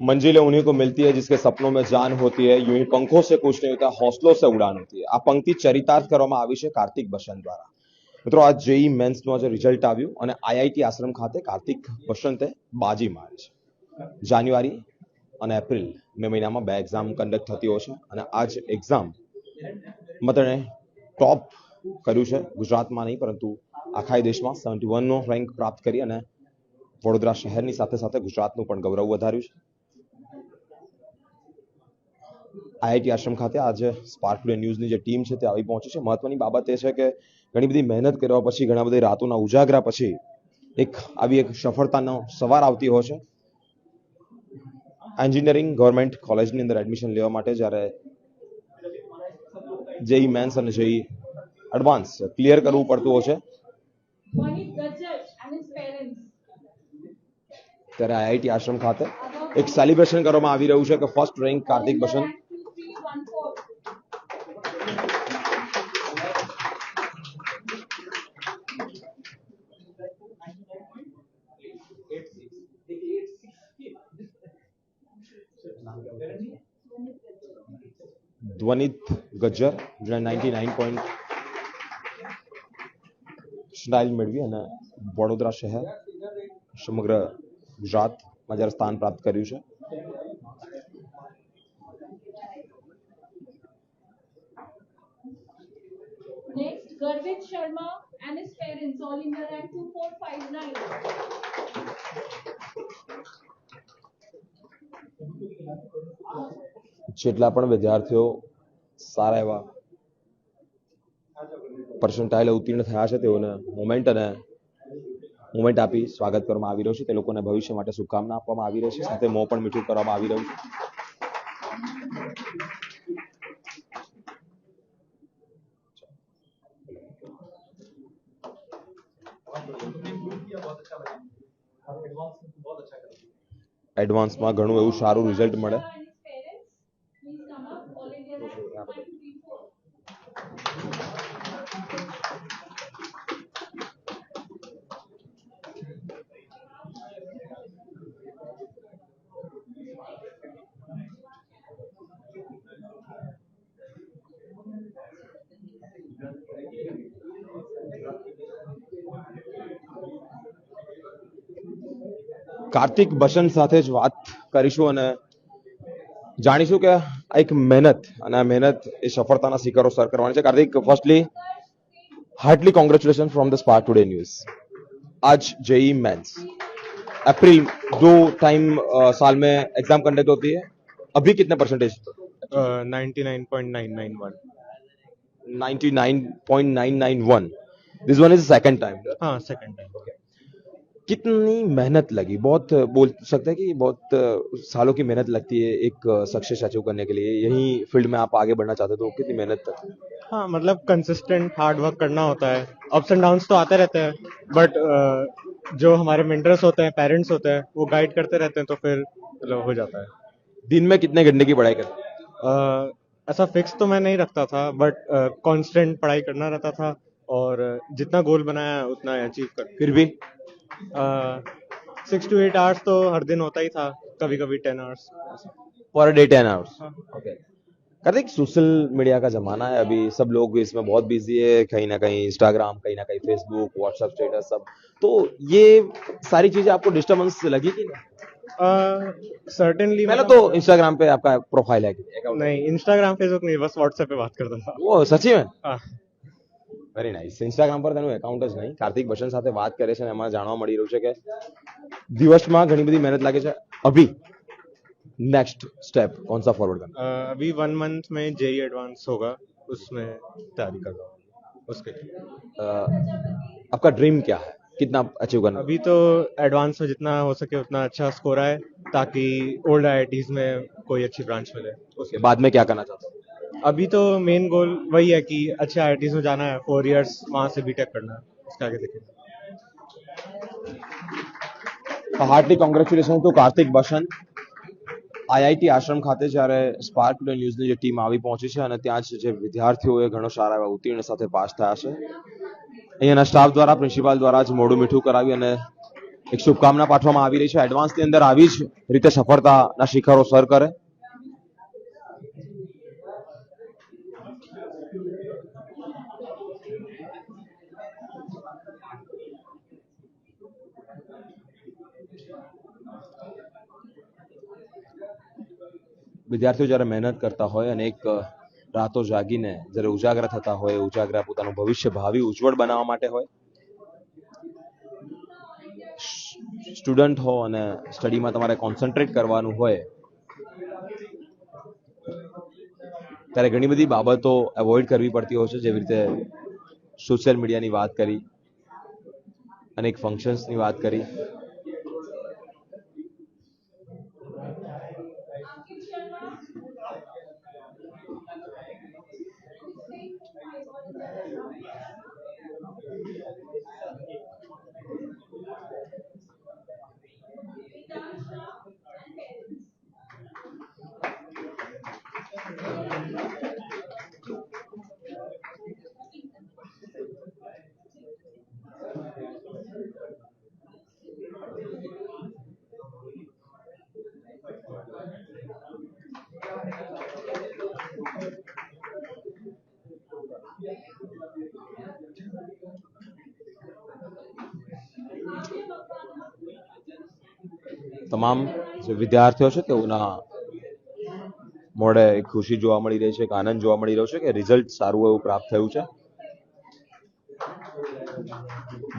मंजिलें उन्हीं को मिलती है जिसके सपनों में जान होती है यूं ही पंखों से कुछ नहीं होता हौसलों से उड़ान होती है આ પંક્તિ ચરિતાર્થ કરવામાં આવી છે કાર્તિક બસંત દ્વારા મિત્રો આ જેઈ મેન્સનું આજે રિઝલ્ટ આવ્યું અને આઈઆઈટી આશ્રમ ખાતે કાર્તિક બસંતે બાજી મારી છે જાન્યુઆરી અને એપ્રિલ મે મહિનામાં બે એક્ઝામ કન્ડક્ટ થતી હોય છે અને આ જ એક્ઝામ માં તેણે ટોપ કર્યું છે ગુજરાતમાં નહીં પરંતુ આખા દેશમાં સેવન્ટી વનનો રેન્ક પ્રાપ્ત કરી અને વડોદરા શહેરની સાથે સાથે ગુજરાતનું પણ ગૌરવ વધાર્યું છે આઈઆઈટી આશ્રમ ખાતે આજે સ્પાર્ક ટુડે ન્યૂઝની જે ટીમ છે તે આવી પહોંચી છે મહત્વની બાબત એ છે કે ઘણી બધી મહેનત કર્યા પછી, ઘણા બધી રાતોના ઉજાગરા પછી એક આવી એક સફળતાનો સવાર આવતી હોય છે એન્જિનિયરિંગ ગવર્મેન્ટ કોલેજની અંદર એડમિશન લેવા માટે જ્યારે જેઈ મેન્સ અને જેઈ એડવાન્સ ક્લિયર કરવું પડતું હોય છે. ત્યારે આઈઆઈટી આશ્રમ ખાતે એક સેલિબ્રેશન કરવામાં આવી રહ્યું છે કે ફર્સ્ટ રેન્ક કાર્તિક બસંત ધ્વનિત ગજ્જર જેણે નાઇન્ટી નાઇન પોઈન્ટ સ્ટાઇલ મેળવી અને વડોદરા શહેર સમગ્ર ગુજરાતમાં જ્યારે સ્થાન પ્રાપ્ત કર્યું છે Next, Garvit Sharma and his parents, all in the rank 2459. જેટલા પણ વિદ્યાર્થીઓ સારા એવા પર્સન્ટાઇલ ઉત્તીર્ણ થયા છે તેઓને મોમેન્ટ અને મોમેન્ટ આપી સ્વાગત કરવામાં આવી રહ્યું છે. તે લોકોને ભવિષ્ય માટે શુભકામના આપવામાં આવી રહી છે. સાથે મોં પણ મીઠું કરવામાં આવી રહ્યું છે. એડવાન્સમાં ઘણું એવું સારું રિઝલ્ટ મળે. કાર્તિક બસંત સાથે જ વાત કરીશું અને જાણીશું કે આ એક મહેનત અને આ મહેનત એ સફળતાના શિખરો સર કરવાની છે Kartik firstly heartly congratulation from the spark today news आज जेई मेंस अप्रैल दो टाइम साल में एग्जाम कंडक्ट होती है अभी कितने percentage ninety nine point nine nine one 99.991 this one is second time हाँ सेकंड टाइम कितनी मेहनत लगी? बहुत बोल सकते हैं कि बहुत सालों की मेहनत लगती है एक सक्सेस अचीव करने के लिए। यही फ़ील्ड में आप आगे बढ़ना चाहते तो कितनी मेहनत तक? हाँ मतलब कंसिस्टेंट हार्ड वर्क करना होता है। अप्स एंड डाउन्स तो आते रहते हैं बट जो हमारे मेंटर्स होते हैं पेरेंट्स होते हैं वो गाइड करते रहते हैं तो फिर मतलब हो जाता है। दिन में कितने घंटे की पढ़ाई करते ऐसा फिक्स तो मैं नहीं रखता था बट कॉन्स्टेंट पढ़ाई करना रहता था और जितना गोल बनाया उतना अचीव कर फिर भी? सिक्स टू एट आवर्स तो हर दिन होता ही था कभी कभी ten hours per day ten hours हाँ। ओके कार्तिक सोशल मीडिया का जमाना है अभी सब लोग इसमें बहुत बिज़ी है कहीं ना कहीं इंस्टाग्राम कहीं ना कहीं फेसबुक व्हाट्सएप स्टेटस सब। तो ये सारी चीज़ें आपको डिस्टर्बेंस लगी कि नहीं? सर्टेनली पहले तो इंस्टाग्राम पे आपका प्रोफ़ाइल है नहीं? इंस्टाग्राम फेसबुक नहीं बस व्हाट्सएप पे बात करता था। वो સચી में? हाँ। વેરી નાઇસ ઇન્સ્ટાગ્રામ પર તેનું એકાઉન્ટ જ નહીં કાર્તિક બસન સાથે વાત કરે છે અને એમાં જાણવા મળી રહ્યું છે કે દિવસમાં ઘણી બધી મહેનત લાગે છે અભી નેક્સ્ટ સ્ટેપ कौन सा फॉरवर्ड करना अ, अभी वन मंथ में जेई एडवांस होगा उसमें तैयारी कर रहा हूँ उसके लिए अ, आपका ड्रीम क्या है कितना अचीव करना अभी तो एडवांस में जितना हो सके उतना अच्छा स्कोर आए ताकि ओल्ड आई में कोई अच्छी ब्रांच मिले उसके बाद में क्या करना चाहते हो अभी तो मेन गोल वही है कि अच्छे आई में जाना है फोर इयर्स वहां से बीटेक करना है उसके आगे देखेंगे heartly congratulation to Kartik Basant IIT Ashram ખાતે જ્યારે સ્પાર્ક ટુડે ન્યૂઝની જે ટીમ આવી પહોંચી છે અને ત્યાં જ જે વિદ્યાર્થીઓએ ઘણો સારા એવા ઉત્તીર્ણ સાથે પાસ થયા છે અહીંયાના સ્ટાફ દ્વારા પ્રિન્સિપાલ દ્વારા જ મોઢું મીઠું કરાવી અને એક શુભકામના પાઠવવામાં આવી રહી છે એડવાન્સની અંદર આવી જ રીતે સફળતાના શિખરો સર કરે વિદ્યાર્થીઓ જ્યારે મહેનત કરતા હોય અને એક રાતો જાગીને જ્યારે ઉજાગરા થતા હોય, ઉજાગરા પોતાનું ભવિષ્ય ભાવિ ઉજ્જવળ બનાવવા માટે હોય, સ્ટુડન્ટ હો અને સ્ટડીમાં તમારે કોન્સન્ટ્રેટ કરવાનું હોય, ત્યારે ઘણી બધી બાબતો એવોઇડ કરવી પડતી હોય છે. જેવી રીતે સોશિયલ મીડિયાની વાત કરી અનેક ફંક્શન્સની વાત કરી. તમામ જે વિદ્યાર્થીઓ છે તેઓના મોડે ખુશી જોવા મળી રહી છે, એક આનંદ જોવા મળી રહ્યો છે કે રિઝલ્ટ સારું એવું પ્રાપ્ત થયું છે.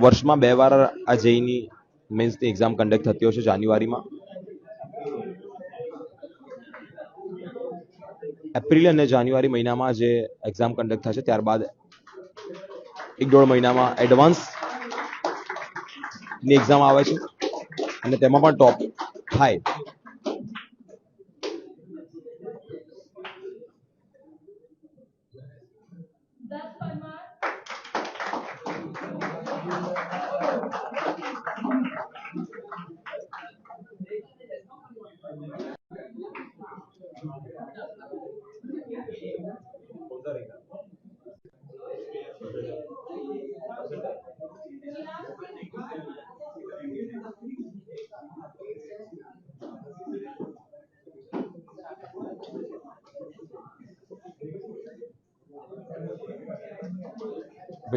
વર્ષમાં બે વાર આ જેઈની મેન્સની એક્ઝામ કન્ડક્ટ થતી હોય છે જાન્યુઆરીમાં. એપ્રિલ અને જાન્યુઆરી મહિનામાં જે એક્ઝામ કન્ડક્ટ થશે ત્યારબાદ એક દોઢ મહિનામાં એડવાન્સની એક્ઝામ આવે છે અને તેમાં પણ ટોપ થાય दस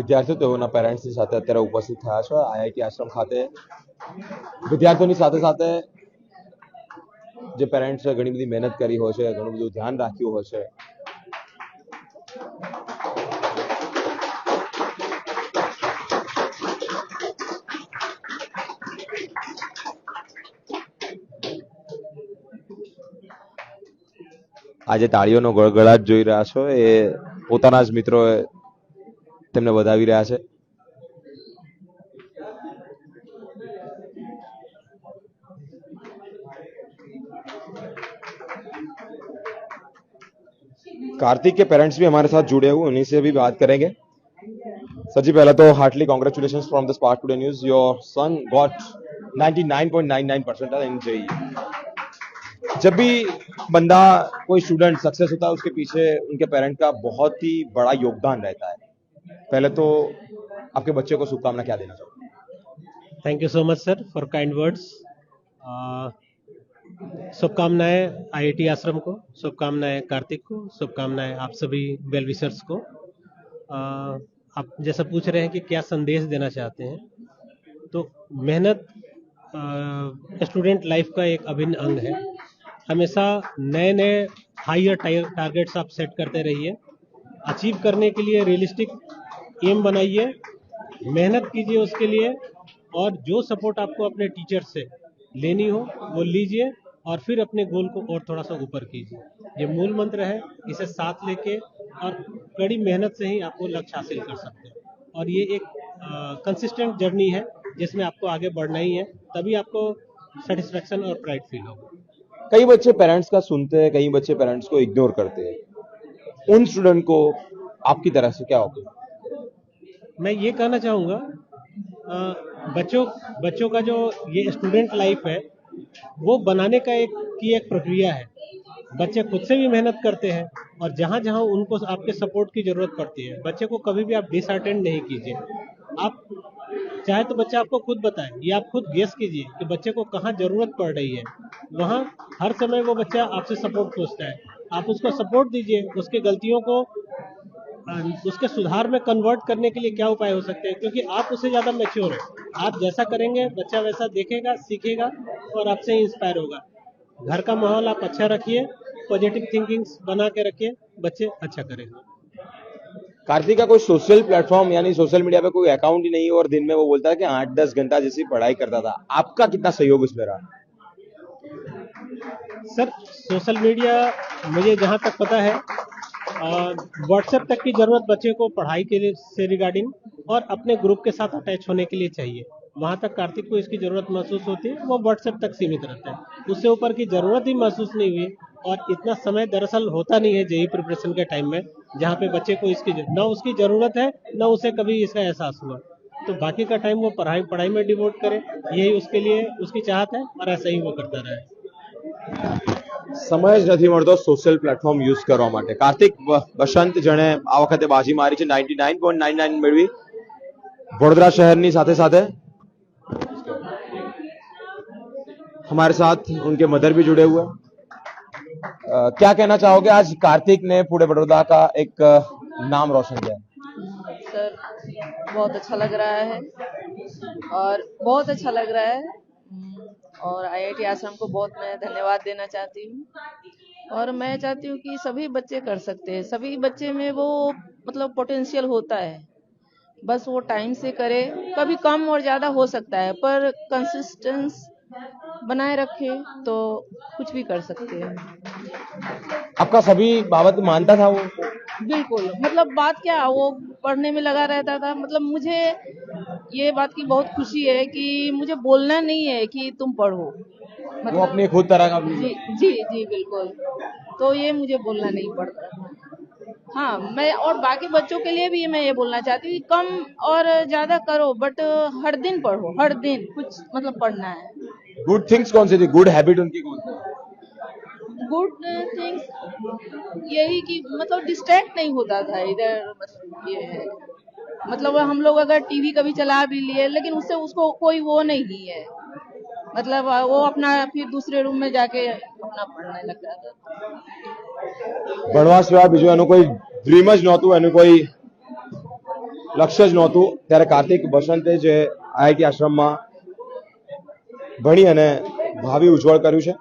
વિદ્યાર્થીઓ તેઓના પેરેન્ટ્સની સાથે અત્યારે ઉપસ્થિત થયા છે, આઈઆઈટી આશ્રમ ખાતે. વિદ્યાર્થીઓની સાથે સાથે જે પેરેન્ટ્સે ઘણી બધી મહેનત કરી હોય છે, ઘણું બધું ધ્યાન રાખ્યું હોય છે. આજે તાળીઓનો ગળગળાટ જોઈ રહ્યા છો, એ પોતાના જ મિત્રો તેમને વધાવી રહ્યા છે कार्तिक के पेरेंट्स भी हमारे साथ जुड़े हुए उन्हीं से भी बात करेंगे सर जी पहला तो heartly congratulation from the spark today news your son got 99.99 percentile in JEE जब भी बंदा कोई स्टूडेंट सक्सेस होता है उसके पीछे उनके पेरेंट का बहुत ही बड़ा योगदान रहता है पहले तो आपके बच्चे को शुभकामना क्या देना चाहोगे? Thank you so much sir for kind words शुभकामनाएँ आईआईटी आश्रम को शुभकामनाएँ कार्तिक को शुभकामनाएँ आप सभी वेल विशर्स को. Uh, आप जैसा पूछ रहे हैं कि क्या संदेश देना चाहते हैं तो मेहनत स्टूडेंट लाइफ का एक अभिन्न अंग है. हमेशा नए नए हाइयर टारगेट्स आप सेट करते रहिए. अचीव करने के लिए रियलिस्टिक एम बनाइए, मेहनत कीजिए उसके लिए और जो सपोर्ट आपको अपने टीचर से लेनी हो, वो लीजिए और फिर अपने गोल को और थोड़ा सा ऊपर कीजिए। ये मूल मंत्र है, इसे साथ लेके और कड़ी मेहनत से ही आपको लक्ष्य हासिल कर सकते हैं। और ये एक कंसिस्टेंट जर्नी है, जिसमें आपको आगे बढ़ना ही है, तभी आपको सेटिस्फेक्शन और प्राइड फील होगा। कई बच्चे पेरेंट्स का सुनते हैं, कई बच्चे पेरेंट्स को इग्नोर करते हैं। उन स्टूडेंट को आपकी तरह से क्या होगा मैं ये कहना चाहूँगा बच्चों बच्चों का जो ये स्टूडेंट लाइफ है, वो बनाने का एक, की एक प्रक्रिया है। बच्चे खुद से भी मेहनत करते हैं और जहाँ जहाँ उनको आपके सपोर्ट की ज़रूरत पड़ती है। बच्चे को कभी भी आप डिसअटेंड नहीं कीजिए। आप, चाहे तो बच्चा आपको खुद बताए, या आप खुद गेस कीजिए कि बच्चे को कहाँ ज़रूरत पड़ रही है। वहाँ हर समय वो बच्चा आपसे सपोर्ट पूछता है। आप उसको सपोर्ट दीजिए, उसकी गलतियों को उसके सुधार में कन्वर्ट करने के लिए क्या उपाय हो सकते हैं? क्योंकि आप उससे ज़्यादा मेच्योर है। आप जैसा करेंगे बच्चा वैसा देखेगा सीखेगा और आपसे इंस्पायर होगा। घर का माहौल आप अच्छा रखिए पॉजिटिव थिंकिंग बना के रखिए बच्चे अच्छा करेंगे कार्तिक का कोई सोशल प्लेटफॉर्म यानी सोशल मीडिया पे कोई अकाउंट ही नहीं है और दिन में वो बोलता है कि आठ दस घंटा जैसी पढ़ाई करता था। आपका कितना सहयोग उसमें रहा? सर सोशल मीडिया मुझे जहाँ तक पता है व्हाट्सएप तक की ज़रूरत बच्चे को पढ़ाई के लिए से रिगार्डिंग और अपने ग्रुप के साथ अटैच होने के लिए चाहिए। वहाँ तक कार्तिक को इसकी ज़रूरत महसूस होती है, वो व्हाट्सएप तक सीमित रहता है। उससे ऊपर की ज़रूरत ही महसूस नहीं हुई और इतना समय दरअसल होता नहीं है जेई प्रिपरेशन के टाइम में, जहाँ पे बच्चे को इसकी न उसकी ज़रूरत है, न उसे कभी इसका एहसास हुआ। तो बाकी का टाइम वो पढ़ाई पढ़ाई में डिवोट करे, यही उसके लिए, उसकी चाहत है और ऐसा ही वो करता रहे। સમય જ નથી મળતો સોશિયલ પ્લેટફોર્મ યુઝ કરવા માટે કાર્તિક બ- બસંત જેણે આ વખતે બાજી મારી છે ninety nine point nine nine મેળવી વડોદરા શહેરની સાથે સાથે हमारे साथ उनके मदर भी जुड़े हुए हैं अ, क्या कहना चाहोगे आज कार्तिक ने पूरे बड़ौदा का एक अ, नाम रोशन किया है? सर बहुत अच्छा लग रहा है और बहुत अच्छा लग रहा है हम्म, और आईआईटी आश्रम को बहुत मैं धन्यवाद देना चाहती हूँ। और मैं चाहती हूँ कि सभी बच्चे कर सकते हैं। सभी बच्चे में वो मतलब पोटेंशियल होता है। बस वो टाइम से करे। कभी कम और ज़्यादा हो सकता है पर कंसिस्टेंस बनाए रखे तो कुछ भी कर सकते हैं। आपका सभी बाबत मानता था वो? बिल्कुल। मतलब बात क्या वो पढ़ने में लगा रहता था। मतलब मुझे ये बात की बहुत खुशी है कि मुझे बोलना नहीं है कि तुम पढ़ो। मतलब वो अपनी खुद तरह का जी जी जी बिल्कुल। तो ये मुझे बोलना नहीं पड़ता। हाँ मैं और बाकी बच्चों के लिए भी मैं ये बोलना चाहती हूँ कम और ज़्यादा करो बट हर दिन पढ़ो हर दिन कुछ मतलब पढ़ना है। गुड थिंग्स कौन सी थी? गुड हैबिट उनकी कौन सी? गुड थिंग्स यही कि मतलब डिस्ट्रैक्ट नहीं होता था इधर मतलब ये है। मतलब हम लोग अगर टीवी कभी चला भी लिए लेकिन उससे उसको कोई वो नहीं है मतलब वो अपना फिर दूसरे रूम में जाके अपना पढ़ने लग जाता था ભણવા સિવાય બીજું એનું કોઈ ડ્રીમ જ નહોતું એનું કોઈ લક્ષ્ય જ નહોતું ત્યારે કાર્તિક બસંતે જે આઈઆઈટી આશ્રમમાં ભણી અને ભાવિ ઉજ્જવળ કર્યું છે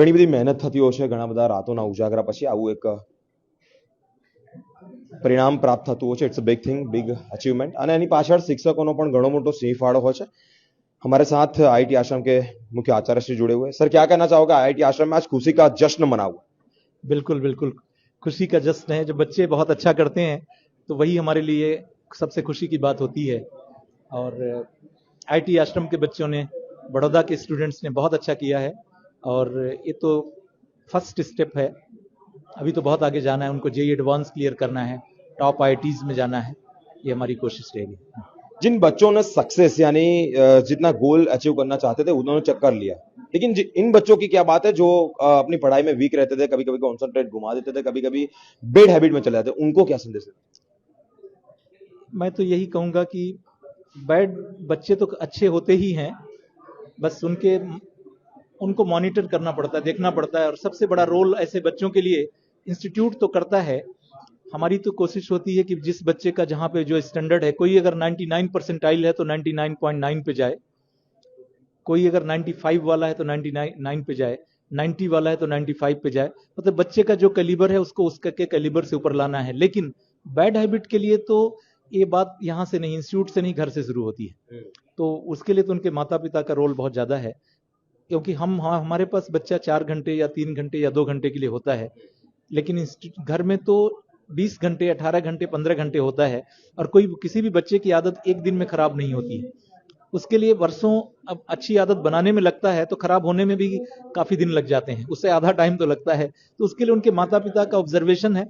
ઘણી બધી મહેનત થતી હોય છે, ઘણા બધા રાતોના ઉજાગરા પછી આવું એક પરિણામ પ્રાપ્ત થતું હોય છે. It's a big thing big achievement અને એની પાછળ શિક્ષકોનો પણ ઘણો મોટો સિંહ ફાળો હોય છે. हमारे साथ आईटी आश्रम के मुख्य आचार्य श्री जुड़े हुए सर क्या कहना चाहोगे आईटी आश्रम में आज खुशी का जश्न मना बिल्कुल बिल्कुल खुशी का जश्न है जब बच्चे बहुत अच्छा करते हैं तो वही हमारे लिए सबसे खुशी की बात होती है और आईटी आश्रम के बच्चों ने बड़ौदा के स्टूडेंट्स ने बहुत अच्छा किया है और ये तो फ़र्स्ट स्टेप है। अभी तो बहुत आगे जाना है उनको जेई एडवांस क्लियर करना है टॉप आई में जाना है ये हमारी कोशिश रहेगी। जिन बच्चों ने सक्सेस यानी जितना गोल अचीव करना चाहते थे उन्होंने चक्कर लिया। लेकिन इन बच्चों की क्या बात है जो अपनी पढ़ाई में वीक रहते थे कभी कभी कॉन्सेंट्रेट घुमा देते थे कभी कभी बेड हैबिट में चले जाते उनको क्या संदेश मैं तो यही कहूँगा कि बैड बच्चे तो अच्छे होते ही हैं बस उनके उनको मॉनिटर करना पड़ता है देखना पड़ता है और सबसे बड़ा रोल ऐसे बच्चों के लिए इंस्टीट्यूट तो करता है। हमारी तो कोशिश होती है कि जिस बच्चे का जहाँ पे जो स्टैंडर्ड है कोई अगर 99 परसेंटाइल है तो 99.9 पे जाए। कोई अगर 95 वाला है तो 99 पे जाए। 90 वाला है तो 95 पे जाए। मतलब तो बच्चे का जो कैलिबर है उसको उसका के कैलिबर से ऊपर लाना है। लेकिन बैड हैबिट के लिए तो ये बात यहाँ से नहीं इंस्टीट्यूट से नहीं घर से शुरू होती है। तो उसके लिए तो उनके माता पिता का रोल बहुत ज़्यादा है। क्योंकि हम हम- हमारे पास बच्चा चार घंटे या तीन घंटे या दो घंटे के लिए होता है, लेकिन घर में तो बीस घंटे, अठारह घंटे, पंद्रह घंटे होता है और कोई किसी भी बच्चे की आदत एक दिन में खराब नहीं होती है। उसके लिए वर्षों अब अच्छी आदत बनाने में लगता है तो खराब होने में भी काफ़ी दिन लग जाते हैं। उससे आधा टाइम तो लगता है। तो उसके लिए उनके माता पिता का ऑब्जर्वेशन है।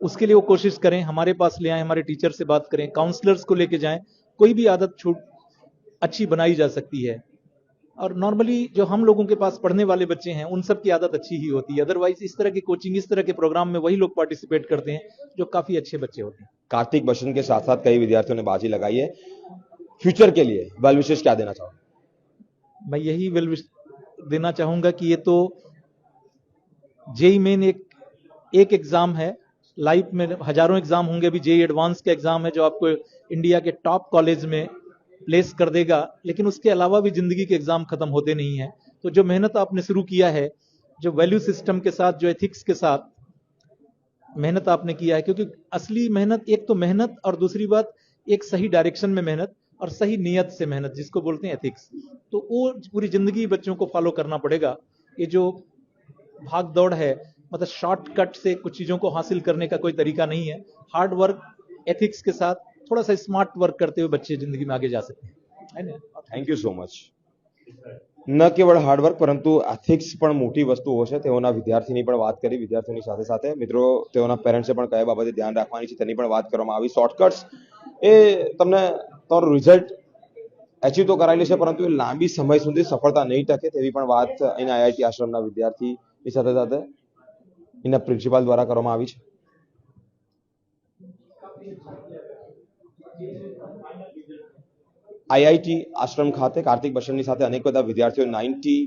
उसके लिए वो कोशिश करें, हमारे पास ले आए, हमारे टीचर से बात करें काउंसलर्स को लेके जाएँ, कोई भी आदत छूट अच्छी बनाई जा सकती है। और नॉर्मली जो हम लोगों के पास पढ़ने वाले बच्चे हैं उन सब की आदत अच्छी ही होती है। अदरवाइज़ इस तरह की कोचिंग इस तरह के प्रोग्राम में वही लोग पार्टिसिपेट करते हैं जो काफ़ी अच्छे बच्चे होते हैं। कार्तिक बसंत के साथ साथ कई विद्यार्थियों ने बाजी लगाई है। फ्यूचर के लिए वेल विशेष क्या देना चाहो मैं यही वेल विश देना चाहूँगा कि ये तो जेई मेन एक एक एग्ज़ाम है। लाइफ में हज़ारों एग्ज़ाम होंगे। अभी जेई एडवांस का एग्ज़ाम है जो आपको इंडिया के टॉप कॉलेज में प्लेस कर देगा, लेकिन उसके अलावा भी ज़िंदगी के एग्ज़ाम खत्म होते नहीं है। तो जो मेहनत आपने शुरू किया है, जो वैल्यू सिस्टम के साथ, जो एथिक्स के साथ मेहनत आपने किया है, क्योंकि असली मेहनत एक तो मेहनत और दूसरी बात, एक सही डायरेक्शन में मेहनत और सही नियत से मेहनत, जिसको बोलते हैं एथिक्स तो वो पूरी ज़िंदगी बच्चों को फॉलो करना पड़ेगा। ये जो भाग दौड़ है मतलब शॉर्टकट से कुछ चीज़ों को हासिल करने का कोई तरीका नहीं है। हार्ड वर्क एथिक्स के साथ थोड़ा सा स्मार्ट वर्क करते हुए बच्चे जिंदगी में आगे जा सकते हैं है ना થેન્ક યુ સો મચ ન કેવળ હાર્ડવર્ક પરંતુ એથિક્સ પણ મોટી વસ્તુઓ છે તેઓના વિદ્યાર્થીની પણ વાત કરી વિદ્યાર્થીઓની સાથે સાથે મિત્રો તેઓના પેરેન્ટ્સે પણ કયા બાબતે ધ્યાન રાખવાની છે તેની પણ વાત કરવામાં આવી શોર્ટકટ્સ એ તમને તમારું રિઝલ્ટ અચીવ તો કરાયેલી છે પરંતુ એ લાંબી સમય સુધી સફળતા નહીં ટકે તેવી પણ વાત અહીંના આઈઆઈટી આશ્રમના વિદ્યાર્થીની સાથે સાથે એના પ્રિન્સિપાલ દ્વારા કરવામાં આવી છે આઈઆઈટી આશ્રમ ખાતે કાર્તિક બસનની સાથે અનેક બધા વિદ્યાર્થીઓ નાઇન્ટી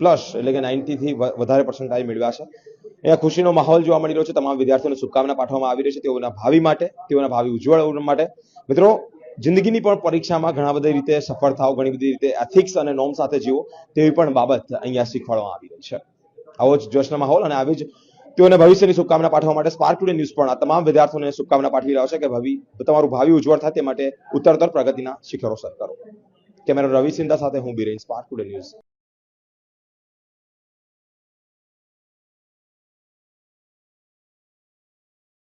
પ્લસ એટલે કે નાઇન્ટીથી વધારે પર્સન્ટાઇલ મેળવ્યા છે. અહીંયા ખુશીનો માહોલ જોવા મળી રહ્યો છે. તમામ વિદ્યાર્થીઓને શુભકામના પાઠવવામાં આવી રહી છે. તેઓના ભાવિ માટે, તેઓના ભાવિ ઉજ્જવળ માટે. મિત્રો, જિંદગીની પણ પરીક્ષામાં ઘણા બધી રીતે સફળ થાવ ઘણી બધી રીતે એથિક્સ અને નોમ સાથે જીવો, તેવી પણ બાબત અહીંયા શીખવાડવામાં આવી રહી છે. આવો જ જોશના માહોલ અને આવી જ તેઓને ભવિષ્યની શુભકામના પાઠવવા માટે સ્પાર્ક ટુડે ન્યૂઝ પણ આ તમામ વિદ્યાર્થીઓને શુભકામના પાઠવી રહ્યો છે કે ભવિ, તમારું ભાવિ ઉજ્જવળ થાય તે માટે ઉત્તરોત્તર પ્રગતિના શિખરો સર કરો. કેમેરા રવિ સિંધા સાથે હું બિરેન સ્પાર્ક ટુડે ન્યૂઝ